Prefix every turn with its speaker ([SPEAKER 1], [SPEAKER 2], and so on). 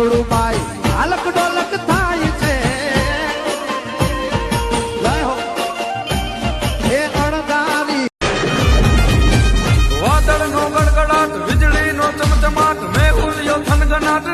[SPEAKER 1] આપણું માય હાલક ડોલક થાય છે.
[SPEAKER 2] વાદળ નો ગડગડાટ વીજળી નો ચમચમાટ મેઘુલિયો થનગનાટ